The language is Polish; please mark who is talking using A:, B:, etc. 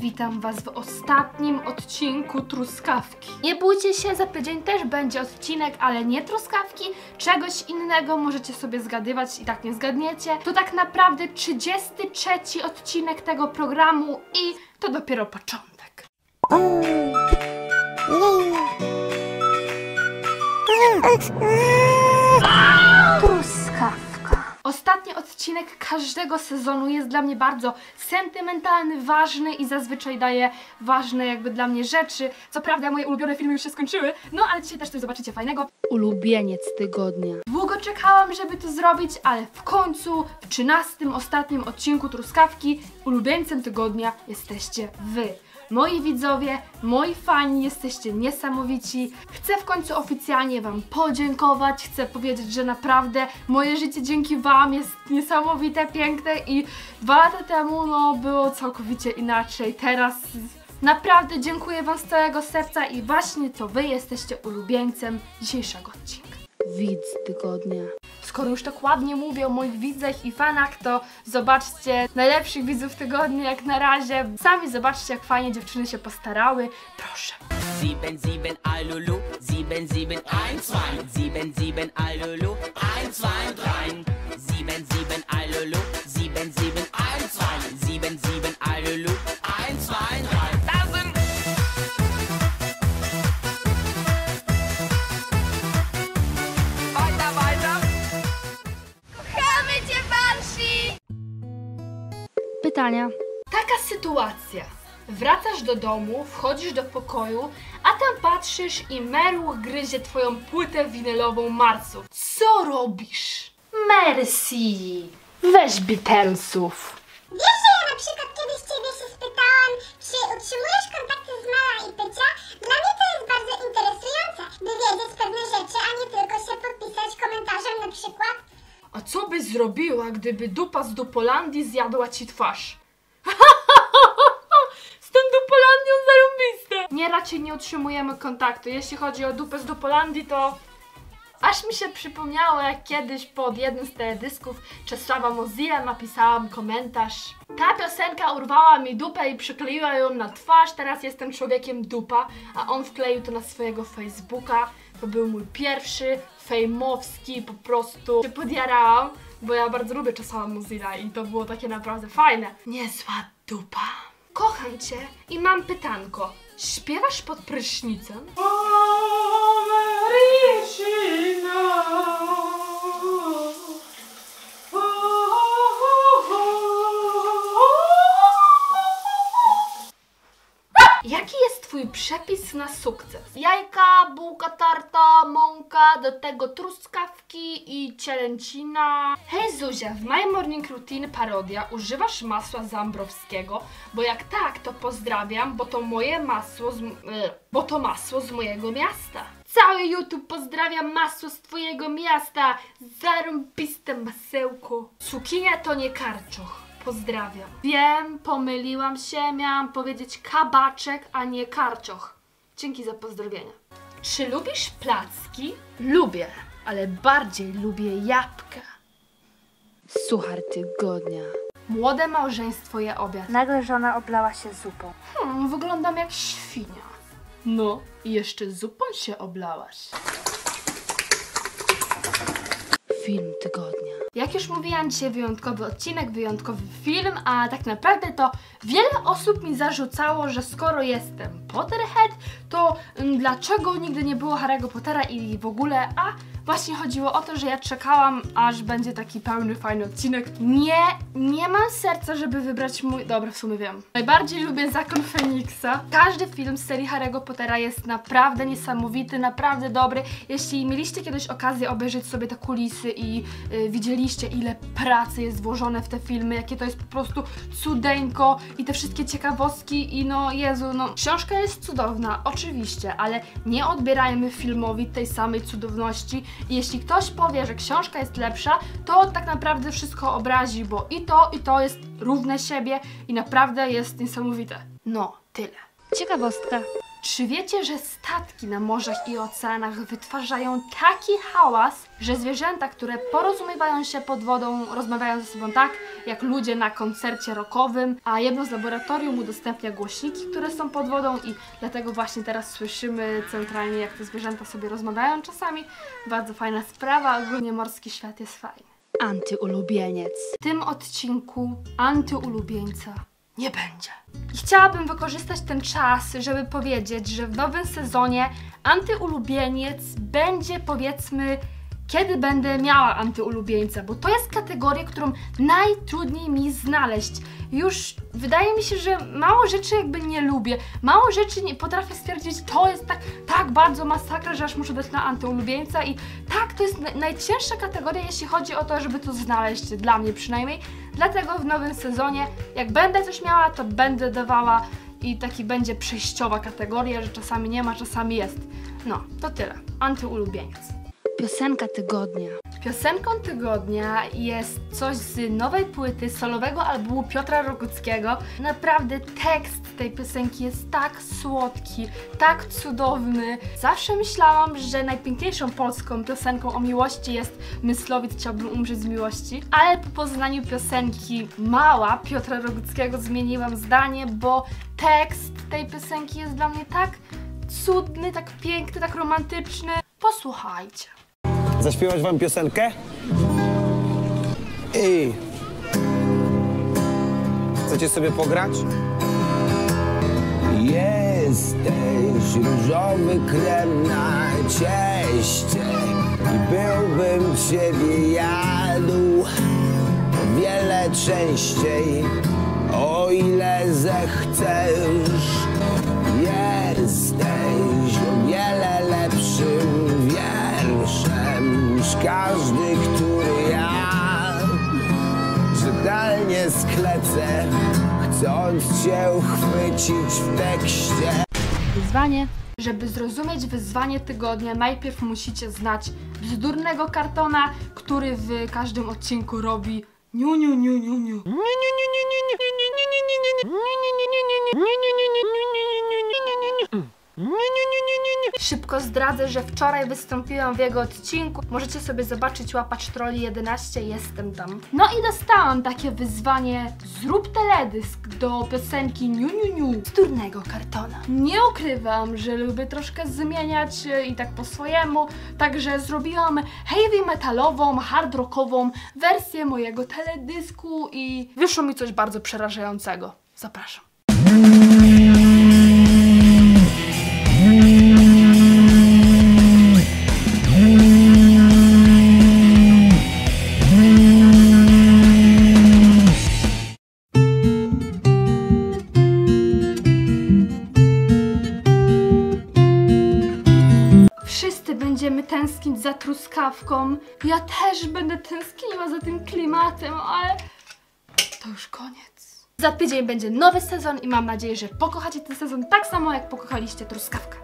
A: Witam Was w ostatnim odcinku Truskawki. Nie bójcie się, za tydzień też będzie odcinek, ale nie Truskawki, czegoś innego możecie sobie zgadywać i tak nie zgadniecie. To tak naprawdę 33 odcinek tego programu i to dopiero początek. Truskawka. Ostatni odcinek każdego sezonu jest dla mnie bardzo sentymentalny, ważny i zazwyczaj daje ważne jakby dla mnie rzeczy. Co prawda moje ulubione filmy już się skończyły, no ale dzisiaj też coś zobaczycie fajnego.
B: Ulubieniec tygodnia.
A: Długo czekałam, żeby to zrobić, ale w końcu w 13 ostatnim odcinku Truskawki ulubieńcem tygodnia jesteście wy. Moi widzowie, moi fani, jesteście niesamowici. Chcę w końcu oficjalnie Wam podziękować. Chcę powiedzieć, że naprawdę moje życie dzięki Wam jest niesamowite, piękne i dwa lata temu no, było całkowicie inaczej. Teraz naprawdę dziękuję Wam z całego serca i właśnie to Wy jesteście ulubieńcem dzisiejszego odcinka.
B: Widz tygodnia.
A: Skoro już tak ładnie mówię o moich widzach i fanach, to zobaczcie najlepszych widzów tygodnia jak na razie. Sami zobaczcie, jak fajnie dziewczyny się postarały. Proszę.
C: Sieben, sieben, Alulu, sieben, sieben, ein, zwei, sieben, sieben, Alulu, ein, zwei, drei, sieben, sieben, Alulu,
B: Pytania.
A: Taka sytuacja. Wracasz do domu, wchodzisz do pokoju, a tam patrzysz i Merł gryzie twoją płytę winylową Marsu. Co robisz? Mercy! Weź Beatlesów.
D: Wiesz, że ja na przykład kiedyś ciebie się spytałam, czy utrzymujesz kontakty z Mala i Pycia? Dla mnie to jest bardzo interesujące, by wiedzieć pewne rzeczy, a nie tylko się podpisać komentarzem na przykład.
A: A co byś zrobiła, gdyby dupa z Dupolandii zjadła ci twarz? z tą Dupolandią zarąbiste! Nie, raczej nie utrzymujemy kontaktu. Jeśli chodzi o dupę z Dupolandii, to aż mi się przypomniało, jak kiedyś pod jednym z teledysków Czesława Mozilla napisałam komentarz. Ta piosenka urwała mi dupę i przykleiła ją na twarz, teraz jestem człowiekiem dupa, a on wkleił to na swojego Facebooka. To był mój pierwszy fejmowski, po prostu się podjarałam, bo ja bardzo lubię Czesława Mozilla i to było takie naprawdę fajne. Niezła dupa. Kocham cię i mam pytanko. Śpiewasz pod prysznicem? Jaki przepis na sukces? Jajka, bułka tarta, mąka, do tego truskawki i cielęcina. Hej Zuzia, w My Morning Routine parodia używasz masła zambrowskiego? Bo jak tak, to pozdrawiam, bo to moje masło z, e, bo to masło z mojego miasta. Cały YouTube pozdrawia masło z twojego miasta. Zarąbiste masełko. Cukinia to nie karczoch. Pozdrawiam. Wiem, pomyliłam się, miałam powiedzieć kabaczek, a nie karczoch. Dzięki za pozdrowienia. Czy lubisz placki? Lubię, ale bardziej lubię jabłka.
B: Suchar tygodnia.
A: Młode małżeństwo je obiad.
E: Nagle żona oblała się zupą.
A: Hmm, wyglądam jak świnia. No, i jeszcze zupą się oblałaś.
B: Film tygodnia.
A: Jak już mówiłam, dzisiaj wyjątkowy odcinek, wyjątkowy film, a tak naprawdę to wiele osób mi zarzucało, że skoro jestem Potterhead, to mm, dlaczego nigdy nie było Harry'ego Pottera i w ogóle, a właśnie chodziło o to, że ja czekałam, aż będzie taki pełny, fajny odcinek. Nie, nie mam serca, żeby wybrać mój... Dobra, w sumie wiem. Najbardziej lubię Zakon Feniksa. Każdy film z serii Harry'ego Pottera jest naprawdę niesamowity, naprawdę dobry. Jeśli mieliście kiedyś okazję obejrzeć sobie te kulisy i y, ile pracy jest włożone w te filmy, jakie to jest po prostu cudeńko i te wszystkie ciekawostki i no Jezu, no książka jest cudowna, oczywiście, ale nie odbierajmy filmowi tej samej cudowności i jeśli ktoś powie, że książka jest lepsza, to tak naprawdę wszystko obrazi, bo i to, i to jest równe siebie i naprawdę jest niesamowite. No, tyle.
E: Ciekawostka.
A: Czy wiecie, że statki na morzach i oceanach wytwarzają taki hałas, że zwierzęta, które porozumiewają się pod wodą, rozmawiają ze sobą tak, jak ludzie na koncercie rockowym, a jedno z laboratorium udostępnia głośniki, które są pod wodą i dlatego właśnie teraz słyszymy centralnie, jak te zwierzęta sobie rozmawiają czasami. Bardzo fajna sprawa, ogólnie morski świat jest fajny.
B: Antyulubieniec.
A: W tym odcinku antyulubieńca nie będzie. I chciałabym wykorzystać ten czas, żeby powiedzieć, że w nowym sezonie antyulubieniec będzie powiedzmy kiedy będę miała antyulubieńca, bo to jest kategoria, którą najtrudniej mi znaleźć. Już wydaje mi się, że mało rzeczy jakby nie lubię. Mało rzeczy nie potrafię stwierdzić, to jest tak, tak bardzo masakra, że aż muszę dać na antyulubieńca i tak, to jest na- najcięższa kategoria, jeśli chodzi o to, żeby to znaleźć, dla mnie przynajmniej. Dlatego w nowym sezonie, jak będę coś miała, to będę dawała i taki będzie przejściowa kategoria, że czasami nie ma, czasami jest. No, to tyle. Antyulubieniec.
B: Piosenka tygodnia.
A: Piosenką tygodnia jest coś z nowej płyty solowego albumu Piotra Roguckiego. Naprawdę tekst tej piosenki jest tak słodki, tak cudowny. Zawsze myślałam, że najpiękniejszą polską piosenką o miłości jest Myslowic chciałbym umrzeć z miłości, ale po poznaniu piosenki Mała Piotra Roguckiego zmieniłam zdanie, bo tekst tej piosenki jest dla mnie tak cudny, tak piękny, tak romantyczny. Posłuchajcie.
F: Zaśpiewać wam piosenkę? I Chcecie sobie pograć? Jesteś różowy krem na cieście I byłbym ciebie jadł o wiele częściej O ile zechcesz Jesteś o wiele każdy, który ja czytelnie sklecę, chcąc cię uchwycić w tekście.
B: Wyzwanie.
A: Żeby zrozumieć wyzwanie tygodnia, najpierw musicie znać bzdurnego kartona, który w każdym odcinku robi niu niu niu niu niu. Szybko zdradzę, że wczoraj wystąpiłam w jego odcinku. Możecie sobie zobaczyć łapacz troli 11, jestem tam. No i dostałam takie wyzwanie, zrób teledysk do piosenki Niu Niu Niu z durnego kartona. Nie ukrywam, że lubię troszkę zmieniać e, i tak po swojemu, także zrobiłam heavy metalową, hard rockową wersję mojego teledysku i wyszło mi coś bardzo przerażającego. Zapraszam. Truskawką. Ja też będę tęskniła za tym klimatem, ale to już koniec. Za tydzień będzie nowy sezon i mam nadzieję, że pokochacie ten sezon tak samo, jak pokochaliście truskawkę.